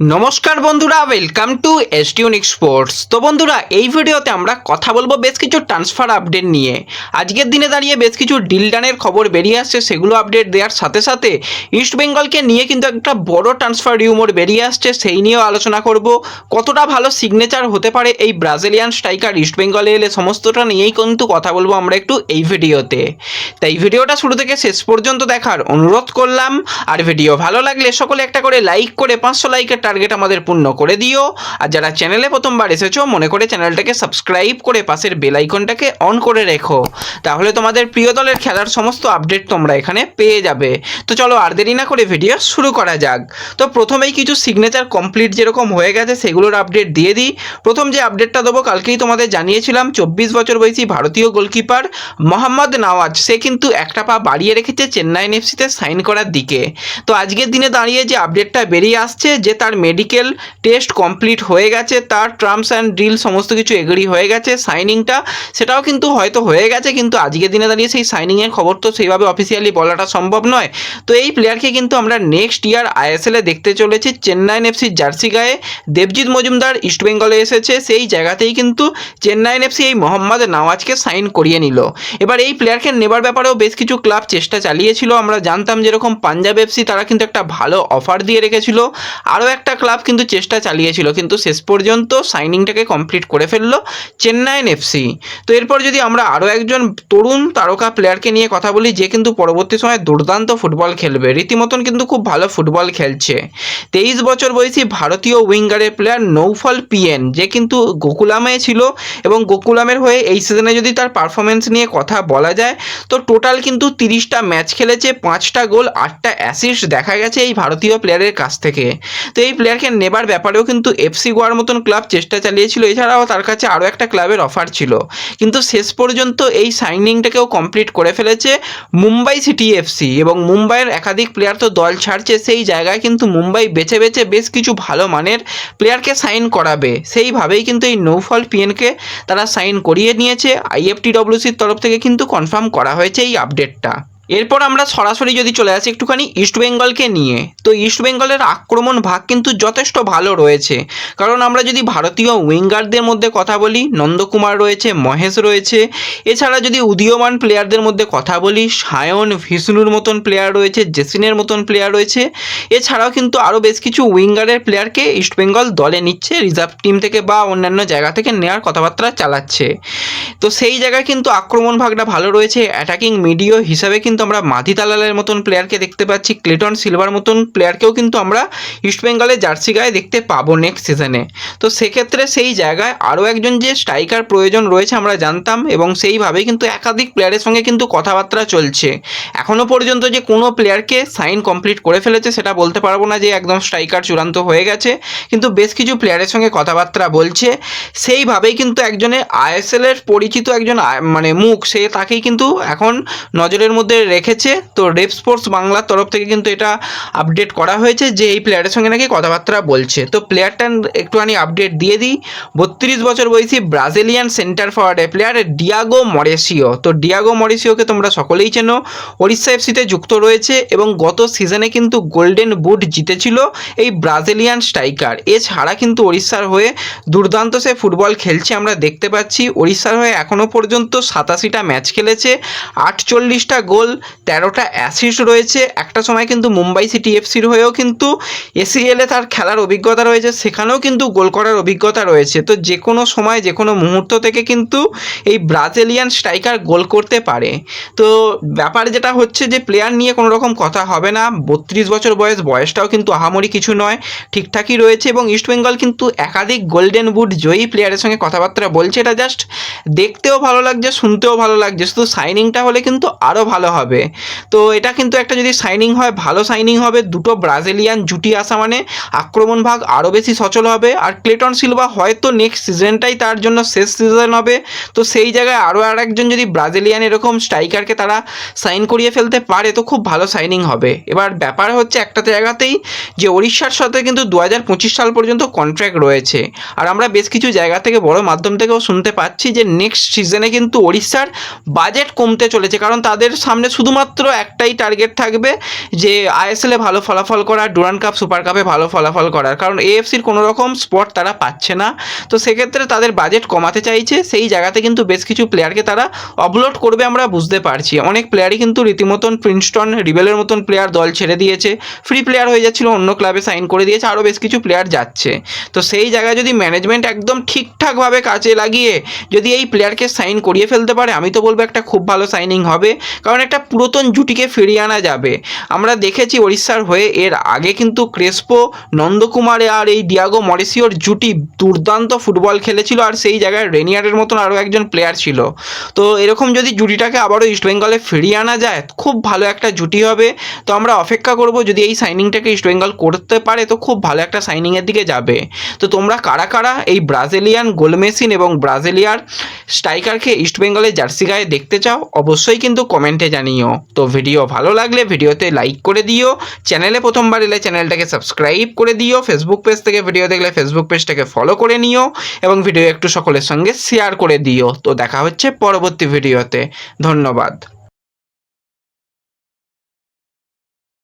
নমস্কার বন্ধুরা welcome two এসটিউনিক sports তো বন্ধুরা, এই ভিডিওতে আমরা কথা বলব বেশ কিছু ট্রান্সফার আপডেট নিয়ে। আজকের দিনে দাঁড়িয়ে বেশ কিছু ডিল ডানের খবর বেরিয়ে আসছে, সেগুলো আপডেট দেওয়ার সাথে সাথে ইস্ট বেঙ্গলকে নিয়ে কিন্তু একটা বড় ট্রান্সফার রিউমোর বেরিয়ে আসছে, সেই নিয়েও আলোচনা করব। কতটা ভালো সিগনেচার হতে পারে এই ব্রাজিলিয়ান স্ট্রাইকার ইস্ট বেঙ্গলে এলে, সমস্তটা নিয়েই কিন্তু কথা বলব আমরা একটু এই ভিডিওতে। তাই ভিডিওটা শুরু থেকে শেষ পর্যন্ত দেখার অনুরোধ করলাম। আর ভিডিও ভালো লাগলে সকলে একটা করে লাইক করে পাঁচশো লাইকের টার্গেট আমাদের পূর্ণ করে দিও। আর যারা চ্যানেলে প্রথমবার এসেছ, মনে করে চ্যানেলটাকে সাবস্ক্রাইব করে পাশের বেল আইকনটাকে অন করে রেখো। তাহলে তোমাদের প্রিয় দলের খেলার সমস্ত আপডেট তোমরা এখানে পেয়ে যাবে। তো চলো আর দেরি না করে ভিডিও শুরু করা যাক। তো প্রথমেই কিছু সিগনেচার কমপ্লিট যেরকম হয়ে গেছে, সেগুলোর আপডেট দিয়ে দিই। প্রথম যে আপডেটটা দেবো, কালকেই তোমাদের জানিয়েছিলাম, চব্বিশ বছর বয়সী ভারতীয় গোলকিপার মোহাম্মদ নওয়াজ, সে কিন্তু একটা পা বাড়িয়ে রেখেছে চেন্নাইন এফসিতে সাইন করার দিকে। তো আজকের দিনে দাঁড়িয়ে যে আপডেটটা বেরিয়ে আসছে, যে তার মেডিকেল টেস্ট কমপ্লিট হয়ে গেছে, তার টার্মস অ্যান্ড ডিল সমস্ত কিছু এগ্রি হয়ে গেছে সাইনিংটা সেটাও কিন্তু হয়তো হয়ে গেছে, কিন্তু আজকের দিনে দাঁড়িয়ে সেই সাইনিংয়ের খবর তো সেইভাবে অফিসিয়ালি বলাটা সম্ভব নয়। তো এই প্লেয়ারকে কিন্তু আমরা নেক্সট ইয়ার আইএসএলে দেখতে চলেছি, চেন্নাইন এফসির জার্সি গায়ে। দেবজিৎ মজুমদার ইস্টবেঙ্গলে এসেছে, সেই জায়গাতেই কিন্তু চেন্নাইন এফসি এই মোহাম্মদ নওয়াজকে সাইন করিয়ে নিল। এবার এই প্লেয়ারকে নেবার ব্যাপারেও বেশ কিছু ক্লাব চেষ্টা চালিয়েছিল, আমরা জানতাম যেরকম পাঞ্জাব এফসি তারা কিন্তু একটা ভালো অফার দিয়ে রেখেছিল। আরও একটা ক্লাব কিন্তু চেষ্টা চালিয়েছিল, কিন্তু শেষ পর্যন্ত সাইনিংটাকে কমপ্লিট করে ফেলল চেন্নাইন এফসি তো এরপর যদি আমরা আরও একজন তরুণ তারকা প্লেয়ারকে নিয়ে কথা বলি, যে কিন্তু পরবর্তী সময় দুর্দান্ত ফুটবল খেলবে, রীতিমতন কিন্তু খুব ভালো ফুটবল খেলছে। তেইশ বছর বয়সী ভারতীয় উইঙ্গারের প্লেয়ার নৌফল পিএন যে কিন্তু গোকুলামে ছিল এবং গোকুলামের হয়ে এই সিজনে যদি তার পারফরমেন্স নিয়ে কথা বলা যায়, তো টোটাল কিন্তু তিরিশটা ম্যাচ খেলেছে, পাঁচটা গোল, আটটা অ্যাসিস্ট দেখা গেছে এই ভারতীয় প্লেয়ারের কাছ থেকে। তো এই প্লেয়ারকে নেবার ব্যাপারেও কিন্তু এফসি গোয়ার মতন ক্লাব চেষ্টা চালিয়েছিল। এছাড়াও তার কাছে আরও একটা ক্লাবের অফার ছিল। কিন্তু শেষ পর্যন্ত এই সাইনিংটাকেও কমপ্লিট করে ফেলেছে মুম্বাই সিটি এফসি এবং মুম্বাইয়ের একাধিক প্লেয়ার তো দল ছাড়ছে, সেই জায়গায় কিন্তু মুম্বাই বেছে বেছে বেশ কিছু ভালো মানের প্লেয়ারকে সাইন করাবে। সেইভাবেই কিন্তু এই নৌফল পিএনকে তারা সাইন করিয়ে নিয়েছে। আইএফটিডব্লিউসির তরফ থেকে কিন্তু কনফার্ম করা হয়েছে এই আপডেটটা এরপর আমরা সরাসরি যদি চলে আসি একটুখানি ইস্টবেঙ্গলকে নিয়ে, তো ইস্টবেঙ্গলের আক্রমণ ভাগ কিন্তু যথেষ্ট ভালো রয়েছে। কারণ আমরা যদি ভারতীয় উইঙ্গারদের মধ্যে কথা বলি, নন্দকুমার রয়েছে, মহেশ রয়েছে, এছাড়া যদি উদীয়মান প্লেয়ারদের মধ্যে কথা বলি, সায়ন ভিষ্ণুর মতন প্লেয়ার রয়েছে, জেসিনের মতন প্লেয়ার রয়েছে, এছাড়াও কিন্তু আরও বেশ কিছু উইঙ্গারের প্লেয়ারকে ইস্টবেঙ্গল দলে নিচ্ছে রিজার্ভ টিম থেকে বা অন্যান্য জায়গা থেকে নেওয়ার কথাবার্তা চালাচ্ছে। তো সেই জায়গায় কিন্তু আক্রমণ ভাগটা ভালো রয়েছে অ্যাটাকিং মিডিও হিসাবে কিন্তু আমরা মাধি তালালের মতন প্লেয়ারকে দেখতে পাচ্ছি, ক্লেটন সিলভার মতন প্লেয়ারকেও কিন্তু আমরা ইস্টবেঙ্গলের জার্সি গায়ে দেখতে পাবো নেক্সট সিজনে তো সেক্ষেত্রে সেই জায়গায় আরও একজন যে স্ট্রাইকার প্রয়োজন রয়েছে আমরা জানতাম এবং সেইভাবেই কিন্তু একাধিক প্লেয়ারের সঙ্গে কিন্তু কথাবার্তা চলছে। এখনও পর্যন্ত যে কোনো প্লেয়ারকে সাইন কমপ্লিট করে ফেলেছে সেটা বলতে পারব না যে একদম স্ট্রাইকার চূড়ান্ত হয়ে গেছে, কিন্তু বেশ কিছু প্লেয়ারের সঙ্গে কথাবার্তা বলছে। সেইভাবেই কিন্তু একজনের আইএসএলের পরিচিত একজন মানে মুখ, সে তাকেই কিন্তু এখন নজরের মধ্যে রেখেছে। তো রেপ স্পোর্টস বাংলার তরফ থেকে কিন্তু এটা আপডেট করা হয়েছে যে এই প্লেয়ারের সঙ্গে নাকি কথাবার্তা বলছে। তো প্লেয়ারটা একটুখানি আপডেট দিয়ে দিই। বত্রিশ বছর বয়সী ব্রাজিলিয়ান সেন্টার ফরওয়ার্ডের প্লেয়ার ডিয়াগো মরেসিও তো ডিয়াগো মরেসিওকে তোমরা সকলেই চেনো। ওড়িশা এফসিতে যুক্ত রয়েছে এবং গত সিজনে কিন্তু গোল্ডেন বুট জিতেছিল এই ব্রাজিলিয়ান স্ট্রাইকার এছাড়া কিন্তু ওড়িশার হয়ে দুর্দান্ত সে ফুটবল খেলছে আমরা দেখতে পাচ্ছি। ওড়িশার হয়ে এখনও পর্যন্ত সাতাশিটা ম্যাচ খেলেছে। আটচল্লিশটা গোল তেরোটা অ্যাসিস্ট রয়েছে। একটা সময় কিন্তু মুম্বাই সিটি এফসির হয়েও কিন্তু এসিএলে তার খেলার অভিজ্ঞতা রয়েছে। সেখানেও কিন্তু গোল করার অভিজ্ঞতা রয়েছে। তো যে কোনো সময়, যে কোনো মুহূর্ত থেকে কিন্তু এই ব্রাজিলিয়ান স্ট্রাইকার গোল করতে পারে। তো ব্যাপার যেটা হচ্ছে যে প্লেয়ার নিয়ে কোনো রকম কথা হবে না। বত্রিশ বছর বয়স, বয়সটাও কিন্তু আহামরি কিছু নয়। ঠিকঠাকই রয়েছে এবং ইস্টবেঙ্গল কিন্তু একাধিক গোল্ডেন বুট জয়ী প্লেয়ারের সঙ্গে কথাবার্তা বলছে এটা জাস্ট দেখতেও ভালো লাগছে, শুনতেও ভালো লাগছে। শুধু সাইনিংটা হলে কিন্তু আরও ভালো হবে। তো এটা কিন্তু একটা যদি সাইনিং হয়, ভালো সাইনিং হবে, দুটো ব্রাজিলিয়ান জুটি আসা মানে আক্রমণ ভাগ আরও বেশি সচল হবে। আর ক্লেটন সিলভা হয়তো নেক্সট সিজনটাই তার জন্য শেষ সিজন হবে। তো সেই জায়গায় আরও আর একজন যদি ব্রাজিলিয়ান এরকম স্ট্রাইকারকে তারা সাইন করিয়ে ফেলতে পারে, তো খুব ভালো সাইনিং হবে। এবার ব্যাপার হচ্ছে একটা জায়গাতেই যে ওড়িশার সাথে কিন্তু দু হাজার পঁচিশ সাল পর্যন্ত কন্ট্রাক্ট রয়েছে। আর আমরা বেশ কিছু জায়গা থেকে বড় মাধ্যম থেকেও শুনতে পাচ্ছি যে নেক্সট সিজনে কিন্তু ওড়িশার বাজেট কমতে চলেছে। কারণ তাদের সামনে সামনে শুধুমাত্র একটাই টার্গেট থাকবে যে আইএসএলে ভালো ফলাফল করা ডুরান কাপ সুপার কাপে ভালো ফলাফল করার। কারণ এএফসির কোনো রকম স্পট তারা পাচ্ছে না। তো সেক্ষেত্রে তাদের বাজেট কমাতে চাইছে। সেই জায়গাতে কিন্তু বেশ কিছু প্লেয়ারকে তারা অপলোড করবে আমরা বুঝতে পারছি। অনেক প্লেয়ারই কিন্তু রীতিমতন প্রিন্সটন রিবেলের মতন প্লেয়ার দল ছেড়ে দিয়েছে। ফ্রি প্লেয়ার হয়ে যাচ্ছিল, অন্য ক্লাবে সাইন করে দিয়েছে আরও বেশ কিছু প্লেয়ার যাচ্ছে। তো সেই জায়গায় যদি ম্যানেজমেন্ট একদম ঠিকঠাকভাবে কাজে লাগিয়ে যদি এই প্লেয়ারকে সাইন করিয়ে ফেলতে পারে, আমি তো বলব একটা খুব ভালো সাইনিং হবে। কারণ একটা পুরাতন জুটিকে ফিরিয়ে আনা যাবে। আমরা দেখেছি ওড়িশার হয়ে এর আগে কিন্তু ক্রেসপো, নন্দকুমার আর এই ডিয়াগো মরিসিওর জুটি দুর্দান্ত ফুটবল খেলেছিল আর সেই জায়গায় রেনিয়ারের মতন আরও একজন প্লেয়ার ছিল। তো এরকম যদি জুটিটাকে আবারও ইস্টবেঙ্গলে ফিরিয়ে আনা যায়, খুব ভালো একটা জুটি হবে। তো আমরা অপেক্ষা করব যদি এই সাইনিংটাকে ইস্টবেঙ্গল করতে পারে, তো খুব ভালো একটা সাইনিংয়ের দিকে যাবে। তো তোমরা কারা কারা এই ব্রাজিলিয়ান গোলমেসিন এবং ব্রাজিলিয়ার স্ট্রাইকারকে ইস্টবেঙ্গলের জার্সি গায়ে দেখতে চাও, অবশ্যই কিন্তু কমেন্টে জানিও। তো ভিডিও ভালো লাগলে ভিডিওতে লাইক করে দিও, চ্যানেলে প্রথমবার এলে চ্যানেলটাকে সাবস্ক্রাইব করে দিও ফেসবুক পেজ থেকে ভিডিও দেখলে ফেসবুক পেজটাকে ফলো করে নিও এবং ভিডিও একটু সকলের সঙ্গে শেয়ার করে দিও। তো দেখা হচ্ছে পরবর্তী ভিডিওতে ধন্যবাদ।